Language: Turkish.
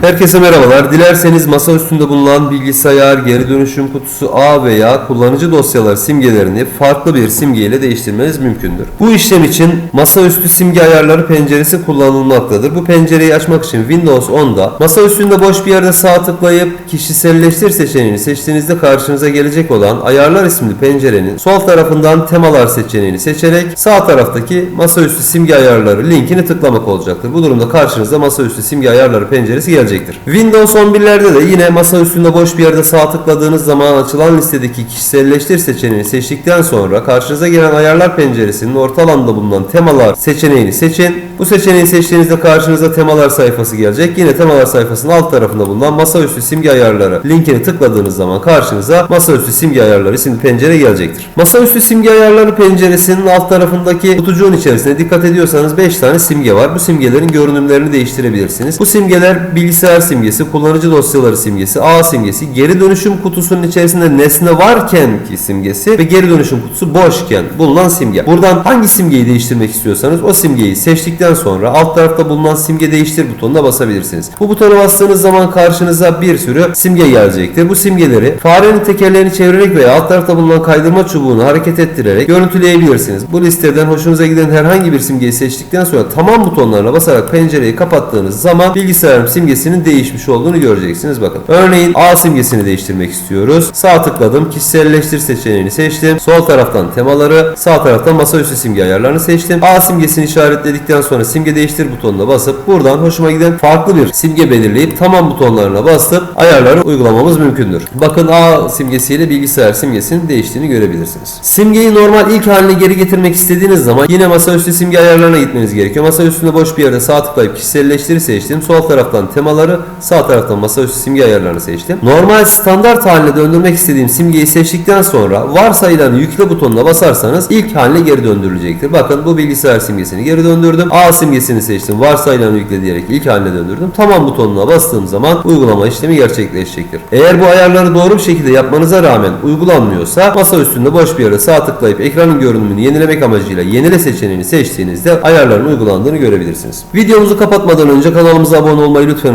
Herkese merhabalar. Dilerseniz masa üstünde bulunan bilgisayar, geri dönüşüm kutusu A veya kullanıcı dosyalar simgelerini farklı bir simge ile değiştirmeniz mümkündür. Bu işlem için masaüstü simge ayarları penceresi kullanılmaktadır. Bu pencereyi açmak için Windows 10'da masa üstünde boş bir yerde sağ tıklayıp kişiselleştir seçeneğini seçtiğinizde karşınıza gelecek olan ayarlar isimli pencerenin sol tarafından temalar seçeneğini seçerek sağ taraftaki masaüstü simge ayarları linkini tıklamak olacaktır. Bu durumda karşınıza masaüstü simge ayarları penceresi gelecektir. Windows 11'lerde de yine masa üstünde boş bir yerde sağ tıkladığınız zaman açılan listedeki kişiselleştir seçeneğini seçtikten sonra karşınıza gelen ayarlar penceresinin orta alanda bulunan temalar seçeneğini seçin. Bu seçeneği seçtiğinizde karşınıza temalar sayfası gelecek. Yine temalar sayfasının alt tarafında bulunan masaüstü simge ayarları linkini tıkladığınız zaman karşınıza masaüstü simge ayarları isimli pencere gelecektir. Masaüstü simge ayarları penceresinin alt tarafındaki kutucuğun içerisine dikkat ediyorsanız 5 tane simge var. Bu simgelerin görünümlerini değiştirebilirsiniz. Bu simgeler bilgisayar simgesi, kullanıcı dosyaları simgesi, A simgesi, geri dönüşüm kutusunun içerisinde nesne varken ki simgesi ve geri dönüşüm kutusu boşken bulunan simge. Buradan hangi simgeyi değiştirmek istiyorsanız o simgeyi seçtikten sonra alt tarafta bulunan simge değiştir butonuna basabilirsiniz. Bu butona bastığınız zaman karşınıza bir sürü simge gelecektir. Bu simgeleri farenin tekerlerini çevirerek veya alt tarafta bulunan kaydırma çubuğunu hareket ettirerek görüntüleyebilirsiniz. Bu listeden hoşunuza giden herhangi bir simgeyi seçtikten sonra tamam butonlarına basarak pencereyi kapattığınız zaman bilgisayarın simgesinin değişmiş olduğunu göreceksiniz. Bakın. Örneğin A simgesini değiştirmek istiyoruz. Sağ tıkladım. Kişiselleştir seçeneğini seçtim. Sol taraftan temaları, sağ taraftan masaüstü simge ayarlarını seçtim. A simgesini işaretledikten sonra simge değiştir butonuna basıp buradan hoşuma giden farklı bir simge belirleyip tamam butonlarına basıp ayarları uygulamamız mümkündür. Bakın A simgesiyle bilgisayar simgesinin değiştiğini görebilirsiniz. Simgeyi normal ilk haline geri getirmek istediğiniz zaman yine masaüstü simge ayarlarına gitmeniz gerekiyor. Masa üstünde boş bir yerde sağ tıklayıp kişiselleştir seçtim. Sol taraftan temaları, sağ taraftan masaüstü simge ayarlarını seçtim. Normal standart haline döndürmek istediğim simgeyi seçtikten sonra varsayılan yükle butonuna basarsanız ilk haline geri döndürülecektir. Bakın bu bilgisayar simgesini geri döndürdüm. A simgesini seçtim. Varsayılan yükle diyerek ilk haline döndürdüm. Tamam butonuna bastığım zaman uygulama işlemi gerçekleşecektir. Eğer bu ayarları doğru bir şekilde yapmanıza rağmen uygulanmıyorsa masa üstünde boş bir yere sağ tıklayıp ekranın görünümünü yenilemek amacıyla yenile seçeneğini seçtiğinizde ayarların uygulandığını görebilirsiniz. Videomuzu kapatmadan önce kanalımıza abone olmayı lütfen